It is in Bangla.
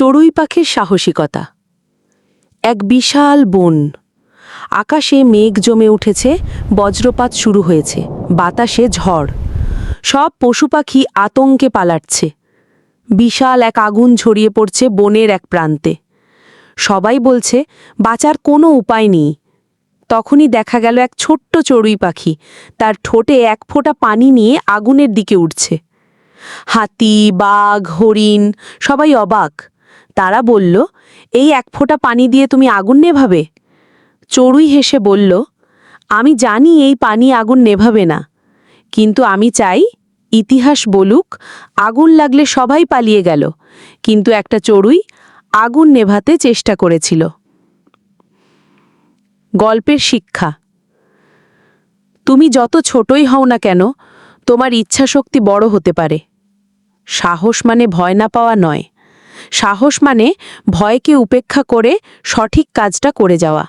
চড়ুই পাখির সাহসিকতা। এক বিশাল বন। আকাশে মেঘ জমে উঠেছে, বজ্রপাত শুরু হয়েছে, বাতাসে ঝড়। সব পশু পাখি আতঙ্কে পালাচ্ছে। বিশাল এক আগুন ছড়িয়ে পড়ছে বনের এক প্রান্তে। সবাই বলছে, বাঁচার কোনো উপায় নেই। তখনই দেখা গেল এক ছোট্ট চড়ুই পাখি। তার ঠোঁটে এক ফোঁটা পানি নিয়ে আগুনের দিকে উঠছে। হাতি, বাঘ, হরিণ, সবাই অবাক। তারা বলল, এই এক ফোঁটা পানি দিয়ে তুমি আগুন নেভাবে? চড়ুই হেসে বলল, আমি জানি এই পানি আগুন নেভাবে না, কিন্তু আমি চাই ইতিহাস বলুক, আগুন লাগলে সবাই পালিয়ে গেল, কিন্তু একটা চড়ুই আগুন নেভাতে চেষ্টা করেছিল। গল্পের শিক্ষা, তুমি যত ছোটই হও না কেন, তোমার ইচ্ছাশক্তি বড় হতে পারে। সাহস মানে ভয় না পাওয়া নয়। সাহস মানে ভয়কে উপেক্ষা করে সঠিক কাজটা করে যাওয়া।